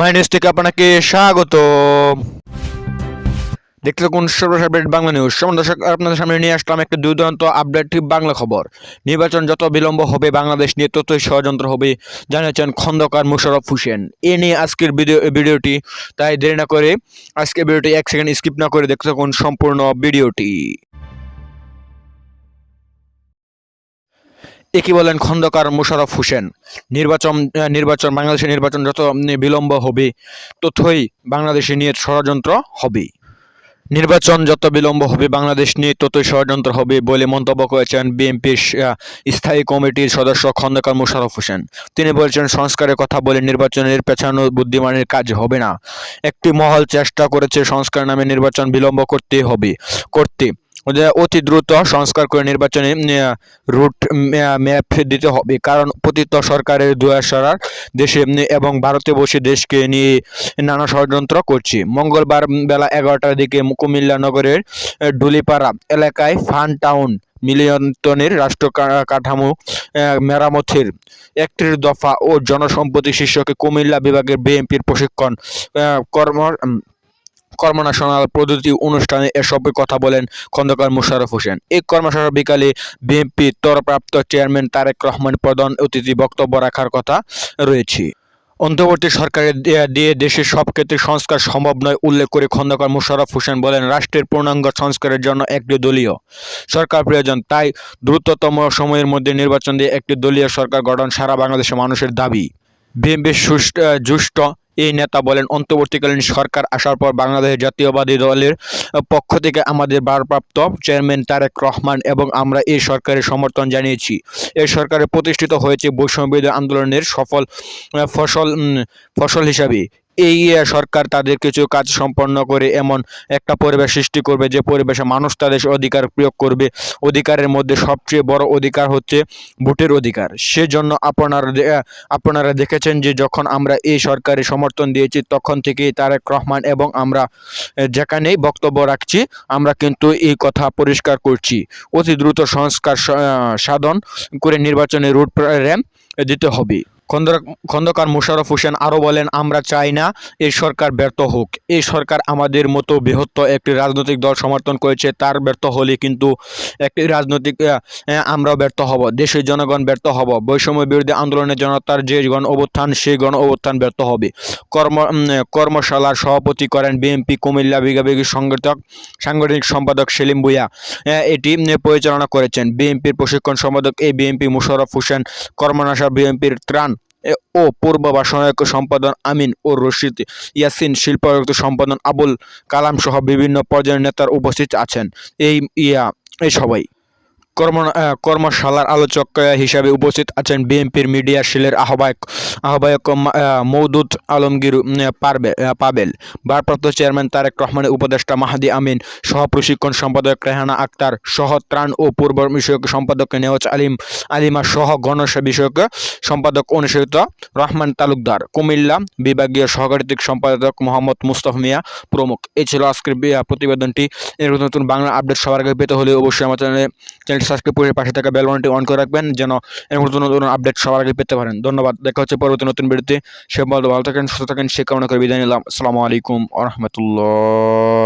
মাইনিউজ থেকে আপনাকে স্বাগত দেখতে থাকুন সর্বশেষ বাংলা নিউজ সমান দর্শক, আপনাদের সামনে নিয়ে আসলাম একটা দুর্দান্ত আপডেট বাংলা খবর। নির্বাচন যত বিলম্ব হবে, বাংলাদেশ নিয়ে ততই ষড়যন্ত্র হবে, জানিয়েছেন খন্দকার মুশারফ হোসেন। এ নিয়ে আজকের ভিডিও ভিডিওটি, তাই দেরি না করে আজকের ভিডিওটি এক সেকেন্ড স্কিপ না করে দেখতে থাকুন সম্পূর্ণ ভিডিওটি। একই বলেন খন্দকার মুশারফ হোসেন? নির্বাচন নির্বাচন, বাংলাদেশের নির্বাচন যত বিলম্ব হবে, ততই বাংলাদেশে নিয়ে ষড়যন্ত্র হবে। নির্বাচন যত বিলম্ব হবে, বাংলাদেশ নিয়ে ততই ষড়যন্ত্র হবে বলে মন্তব্য করেছেন বিএনপির স্থায়ী কমিটির সদস্য খন্দকার মুশারফ হোসেন। তিনি বলেছেন, সংস্কারের কথা বলে নির্বাচনের পেছানো বুদ্ধিমানের কাজ হবে না। একটি মহল চেষ্টা করেছে সংস্কার নামে নির্বাচন বিলম্ব করতে হবে, করতে। অতি দ্রুত সংস্কার করে নির্বাচনে রুট ম্যাপ দিতে হবে। কারণ পতিত সরকারের দুয়াশারার দেশে এবং ভারতে বসে দেশকে নিয়ে নানা ষড়যন্ত্র করছে। মঙ্গলবার বেলা এগারোটার দিকে কুমিল্লা নগরের ডুলিপাড়া এলাকায় ফান টাউন মিলিয়ন টনের রাষ্ট্র কাঠামো মেরামতের একটির দফা ও জনসম্পত্তি শীর্ষকে কুমিল্লা বিভাগের বিএনপির প্রশিক্ষণ কর্ম কর্মনাশনাল পদ্ধতি অনুষ্ঠানে এসব কথা বলেন খন্দকার মুশারফ হোসেন। এই কর্মশালা বিকালে বিএনপি তরপ্রাপ্ত চেয়ারম্যান তারেক রহমান প্রধান অতিথি বক্তব্য রাখার কথা রয়েছে। অন্তর্বর্তী সরকারের দিয়ে- দেশের সব ক্ষেত্রে সংস্কার সম্ভব নয় উল্লেখ করে খন্দকার মুশারফ হোসেন বলেন, রাষ্ট্রের পূর্ণাঙ্গ সংস্কারের জন্য একটি দলীয় সরকার প্রয়োজন। তাই দ্রুততম সময়ের মধ্যে নির্বাচন দিয়ে একটি দলীয় সরকার গঠন সারা বাংলাদেশের মানুষের দাবি। বিএনপির সুষ্ঠ- এই নেতা বলেন, অন্তর্বর্তীকালীন সরকার আসার পর বাংলাদেশ জাতীয়বাদী দলের পক্ষ থেকে আমাদের ভারপ্রাপ্ত চেয়ারম্যান তারেক রহমান এবং আমরা এই সরকারের সমর্থন জানিয়েছি। এই সরকারে প্রতিষ্ঠিত হয়েছে বৈষম্যবিদ আন্দোলনের সফল ফসল ফসল হিসাবে। এই সরকার তাদের কিছু কাজ সম্পন্ন করে এমন একটা পরিবেশ সৃষ্টি করবে যে পরিবেশে মানুষ তাদের অধিকার প্রয়োগ করবে। অধিকারের মধ্যে সবচেয়ে বড় অধিকার হচ্ছে ভোটের অধিকার। সেজন্য আপনারা আপনারা দেখেছেন যে যখন আমরা এই সরকারে সমর্থন দিয়েছি, তখন থেকেই তারেক রহমান এবং আমরা যেখানেই বক্তব্য রাখছি, আমরা কিন্তু এই কথা পরিষ্কার করছি। অতি দ্রুত সংস্কার সাধন করে নির্বাচনের রুট র্যাম্প দিতে হবে। খন্দকার মুশারফ হোসেন আরও বলেন আমরা চাই না এই সরকার ব্যর্থ হোক। এই সরকার আমাদের মতো বৃহত্তর একটি রাজনৈতিক দল সমর্থন করেছে তার ব্যর্থ হলে কিন্তু একটি রাজনৈতিক আমরাও ব্যর্থ হব দেশের জনগণ ব্যর্থ হব। বৈষম্য বিরোধী আন্দোলনের জনতার যে গণ অভ্যুত্থান সেই গণ অভ্যুত্থান ব্যর্থ হবে। কর্ম কর্মশালার সভাপতি করেন বিএনপি কুমিল্লা বিভাগীয় সংগঠক সাংগঠনিক সম্পাদক সেলিম আহ, এটি পরিচালনা করেছেন বিএনপির প্রশিক্ষণ সম্পাদক এ বিএনপি মুশারফ হোসেন কর্মনাশা বিএনপির ত্রাণ ও পূর্ব বাসনায়ক সম্পাদন আমিন ও রশিদ ইয়াসিন শিল্পায়ুক্ত সম্পাদন আবুল কালাম সহ বিভিন্ন পর্যায়ের নেতার উপস্থিত আছেন। এই ইয়া, এই সবাই। কর্ম কর্মশালার আলোচক হিসাবে উপস্থিত আছেন বিএনপির মিডিয়া সেলের আহ্বায়ক আহ্বায়ক মা- আহ, মওদুদ আলমগীর পারবে পাবেল। ভারপ্রাপ্ত চেয়ারম্যান তারেক রহমানের উপদেষ্টা মাহাদি আমিন সহ প্রশিক্ষণ সম্পাদক রেহানা আক্তার সহ ত্রাণ ও পূর্ব বিষয়ক সম্পাদক নেওয়াজ আলিম আলিমা সহ গণসেবা বিষয়ক সম্পাদক অনুষ্ঠিত রহমান তালুকদার কুমিল্লা বিভাগীয় সহকারী সম্পাদক মোহাম্মদ মুস্তফা মিয়া প্রমুখ। এই ছিল আজকের প্রতিবেদনটি। নতুন বাংলা আপডেট সবার আগে পেতে হলে অবশ্যই আমার চ্যানেলে সাবস্ক্রাইব করে পাশে থাকা বেল বাটনটি অন করে রাখবেন, যেন এর নতুন নতুন আপডেট সবার আগে পেতে পারেন। ধন্যবাদ, দেখা হচ্ছে পরবর্তী নতুন ভিডিওতে সে ভালো ভালো থাকেন, সুস্থ থাকেন, সে কামনা করে বিদায় নিলাম। আসসালামু আলাইকুম আ রহমতুল্লাহ।